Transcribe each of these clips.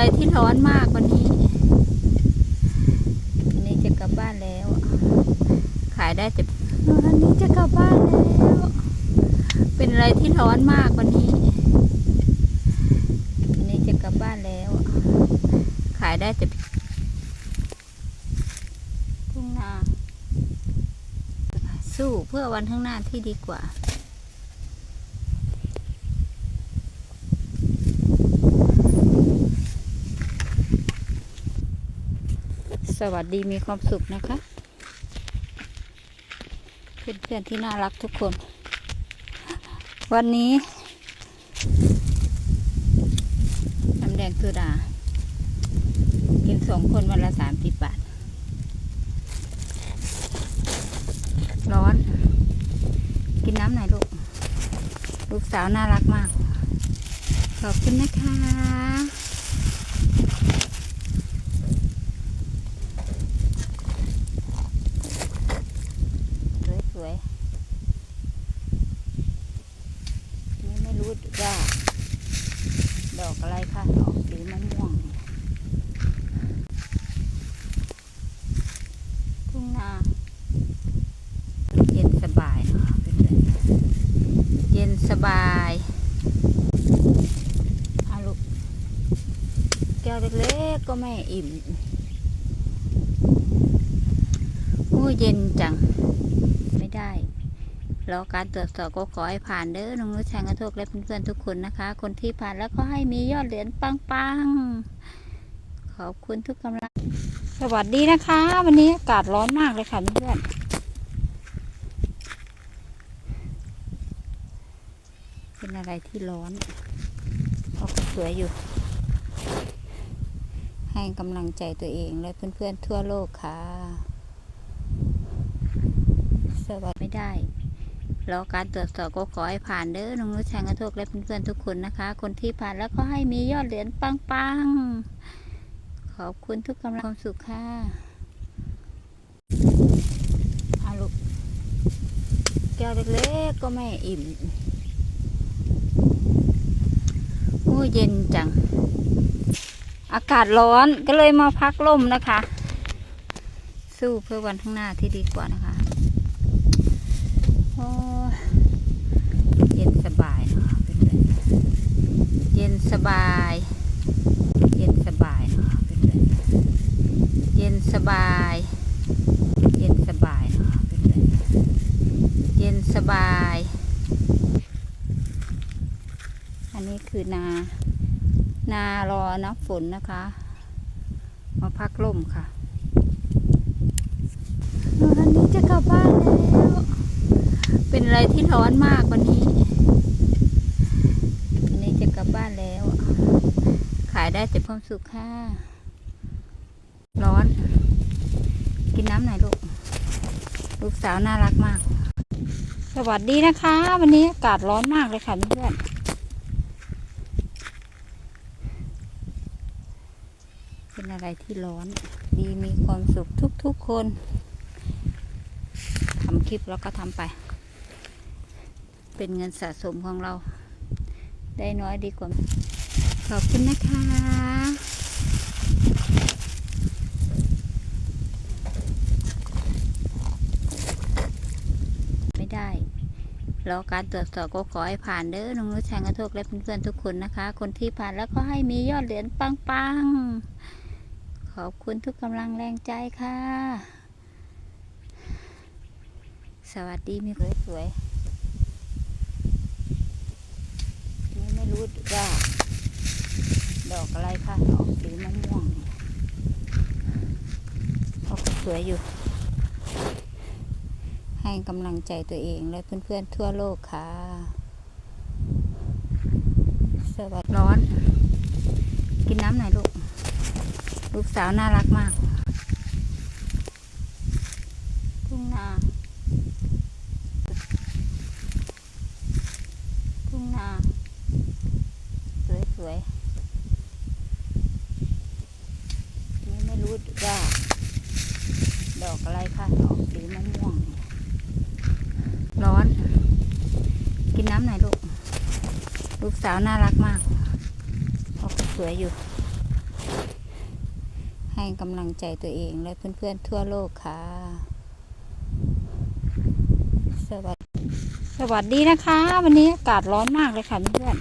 อะไรที่ร้อนมากวันนี้วันนี้จะกลับบ้านแล้ว ขายได้แต่วันนี้จะกลับบ้านแล้ว เป็นอะไรที่ร้อนมากวันนี้วันนี้จะกลับบ้านแล้ว ขายได้แต่ทุ่งนาสู้เพื่อวันข้างหน้าที่ดีกว่า สวัสดีมีความสุขนะคะ เพื่อนๆที่น่ารักทุกคน วันนี้น้ำแดงโซดา กินสองคนวันละสามสิบบาท ร้อน กินน้ำหน่อยลูก ลูกสาวน่ารักมาก ขอบคุณนะคะ สวยสวยๆนี่ไม่รู้ว่าดอกอะไรค่ะออกสีมะม่วงทุ่งนาเย็นสบายเนาะเพื่อนๆเย็นสบายอาลูกแก้วเล็ ก็ไม่อิ่ม โอ้เย็นจัง ไม่ได้ รอการตรวจสอบก็ขอให้ผ่านเด้อน้องนุชแชงกระโทกและเพื่อนๆทุกคนนะคะ คนที่ผ่านแล้วก็ให้มียอดเหรียญปังๆ ขอบคุณทุกกำลัง สวัสดีนะคะ วันนี้อากาศร้อนมากเลยค่ะเพื่อนเป็นอะไรที่ร้อนเขาก็สวยอยู่ ให้กำลังใจตัวเองและเพื่อนๆทั่วโลกค่ะ สวัสดีไม่ได้รอการตรวจสอบก็ขอให้ผ่านเด้อน้องนุชแชงกระโทกและเพื่อนๆทุกคนนะคะ คนที่ผ่านแล้วก็ให้มียอดเหรียญปังๆ ขอบคุณทุกกำลังความสุขค่ะอาลูกแก้วเล็กๆก็ไม่อิ่มโอ้ยเย็นจัง อากาศร้อนก็เลยมาพักร่มนะคะ สู้เพื่อวันข้างหน้าที่ดีกว่านะคะโอ้เย็นสบายเนาะเพื่อนๆเย็นสบาย เย็นสบายเนาะเพื่อนๆเย็นสบาย เย็นสบายเนาะเพื่อนๆเย็นสบาย อันนี้คือนา นารอน้ำฝนนะคะ มาพักร่มค่ะวันนี้จะกลับบ้านแล้ว เป็นอะไรที่ร้อนมากวันนี้ วันนี้จะกลับบ้านแล้ว ขายได้แต่ความสุขค่ะ ร้อน กินน้ำหน่อยลูก ลูกสาวน่ารักมาก สวัสดีนะคะ วันนี้อากาศร้อนมากเลยค่ะเพื่อน เป็นอะไรที่ร้อน ดีมีความสุขทุกๆคนทำคลิปแล้วก็ทำไป เป็นเงินสะสมของเรา ได้น้อยดีกว่า ขอบคุณนะคะไม่ได้รอการตรวจสอบก็ขอให้ผ่านเด้อน้องนุชแชงกระโทกและเพื่อนๆทุกคนนะคะ คนที่ผ่านแล้วก็ให้มียอดเหรียญปังๆ อบคุณทุกกำลังแรงใจค่ะ สวัสดีมีสวยๆนี่ไม่รู้ว่าดอกอะไรค่ะออกสีมะม่วงเขาก็สวยอยู่ ให้กำลังใจตัวเองและเพื่อนๆทั่วโลกค่ะ สวัสดีร้อน กินน้ำหน่อยลูก ลูกสาวน่ารักมากทุ่งนาทุ่งนาสวยๆนี่ไม่รู้ว่าดอกอะไรค่ะออกสีมะม่วงร้อน กินน้ำหน่อยลูก ลูกสาวน่ารักมากเขาก็สวยอยู่ ให้กำลังใจตัวเองและเพื่อนๆทั่วโลกค่ะ สวัสดีสวัสดีนะคะ วันนี้อากาศร้อนมากเลยค่ะเพื่อน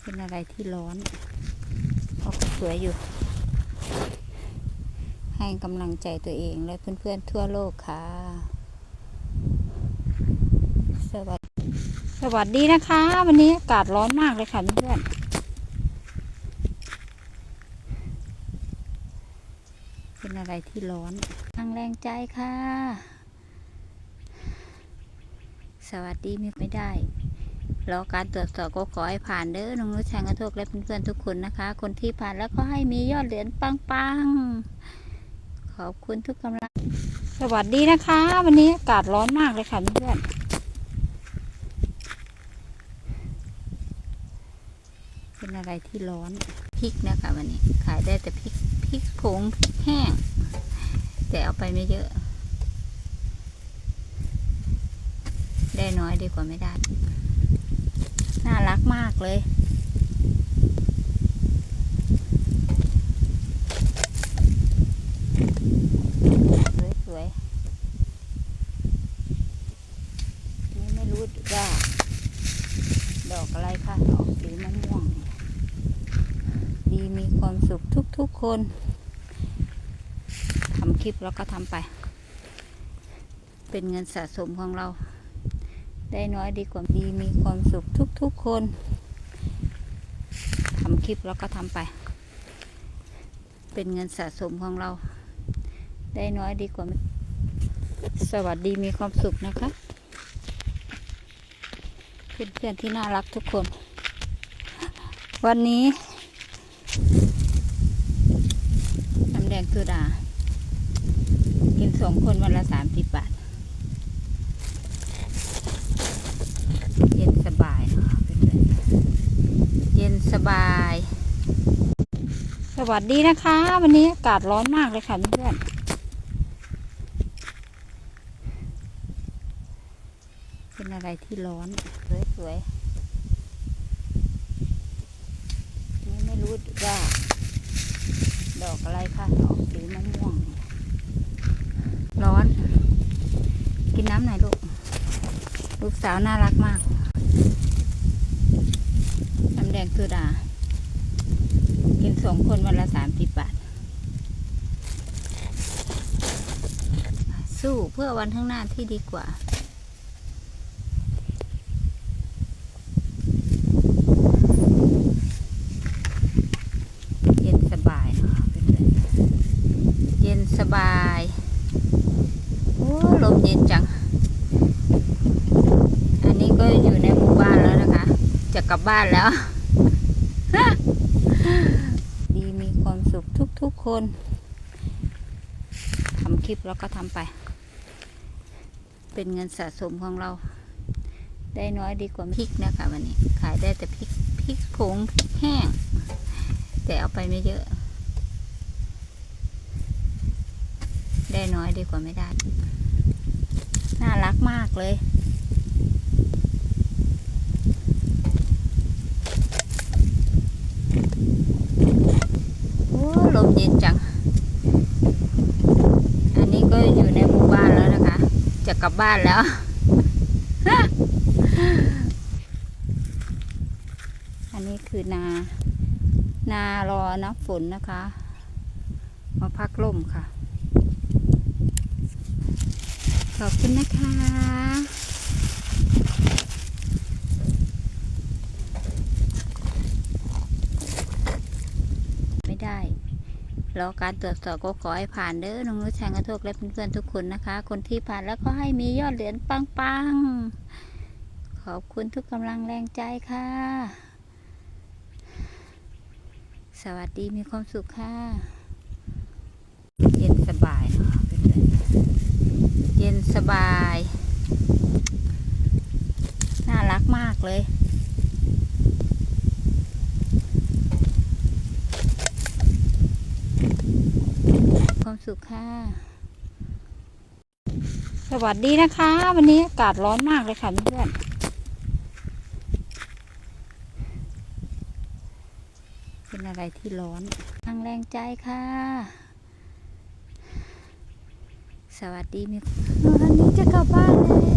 เป็นอะไรที่ร้อนเขาก็สวยอยู่ ให้กำลังใจตัวเองและเพื่อนๆทั่วโลกค่ะ สวัสดี สวัสดีนะคะ วันนี้อากาศร้อนมากเลยค่ะเพื่อนเป็นอะไรที่ร้อนทางแรงใจค่ะ สวัสดีมีไม่ได้รอการตรวจสอบก็ขอให้ผ่านเด้อน้องนุชชังกระโทกและเพื่อนๆทุกคนนะคะ คนที่ผ่านแล้วก็ให้มียอดเหรียญปังๆ ขอบคุณทุกกำลัง สวัสดีนะคะ วันนี้อากาศร้อนมากเลยค่ะเพื่อนๆเป็น อะไรที่ร้อนพริกนะคะวันนี้ ขายได้แต่พริกพริกผงพริกแห้ง แต่เอาไปไม่เยอะ ได้น้อยดีกว่าไม่ได้ น่ารักมากเลย สวยๆนี่ไม่รู้ว่า ดอกอะไรค่ะดอกสีมะม่วง ดีมีความสุขทุกๆ คนทำคลิปแล้วก็ทำไป เป็นเงินสะสมของเรา ได้น้อยดีกว่าดีมีความสุขทุกๆคนทำคลิปแล้วก็ทำไป เป็นเงินสะสมของเรา ได้น้อยดีกว่า สวัสดีมีความสุขนะคะเพื่อนๆที่น่ารักทุกคน วันนี้ งโซดา กินสองคนวันละสามสิบบาท เย็นสบายเพื่อนเย็นสบาย สวัสดีนะคะ วันนี้อากาศร้อนมากเลยค่ะเพื่อนเป็นอะไรที่ร้อนสวยๆไม่รู้ว่า ดอกอะไรคะดอกสีมะม่วงร้อน กินน้ำหน่อยลูก ลูกสาวน่ารักมาก น้ำแดงโซดา กินสองคนวันละสามสิบบาท สู้เพื่อวันข้างหน้าที่ดีกว่า เย็นสบายนะคะเพื่อนๆเย็นสบาย โอ้ลมเย็นจัง อันนี้ก็อยู่ในหมู่บ้านแล้วนะคะ จะก ลับบ้านแล้ว ดีมีความสุขทุกๆคนทำคลิปแล้วก็ทำไป เป็นเงินสะสมของเรา ได้น้อยดีกว่าพริกนะคะวันนี้ ขายได้แต่พริกพริกผงพริกแห้ง แต่เอาไปไม่เยอะ ได้น้อยดีกว่าไม่ได้ น่ารักมากเลย โอ้ลม เย็นจัง อันนี้ก็อยู่ในหมู่บ้านแล้วนะคะ จะกลับบ้านแล้วอันนี้คือนา นารอน้ำฝนนะคะ มาพักล่มค่ะ ขอบคุณนะคะ ไม่ได้ รอการตรวจสอบก็ขอให้ผ่านเด้อน้องนุชชังกระทกและเพื่อนๆทุกคนนะคะ คนที่ผ่านแล้วก็ให้มียอดเหรียญปังๆ ขอบคุณทุกกำลังแรงใจค่ะ สวัสดีมีความสุขค่ะ เย็นสบายเย็นสบาย น่ารักมากเลย ความสุขค่ะ สวัสดีนะคะ วันนี้อากาศร้อนมากเลยค่ะเพื่อนเป็นอะไรที่ร้อนทางแรงใจค่ะ สวัสดีมิวันนี้จะกลับบ้านแล้ว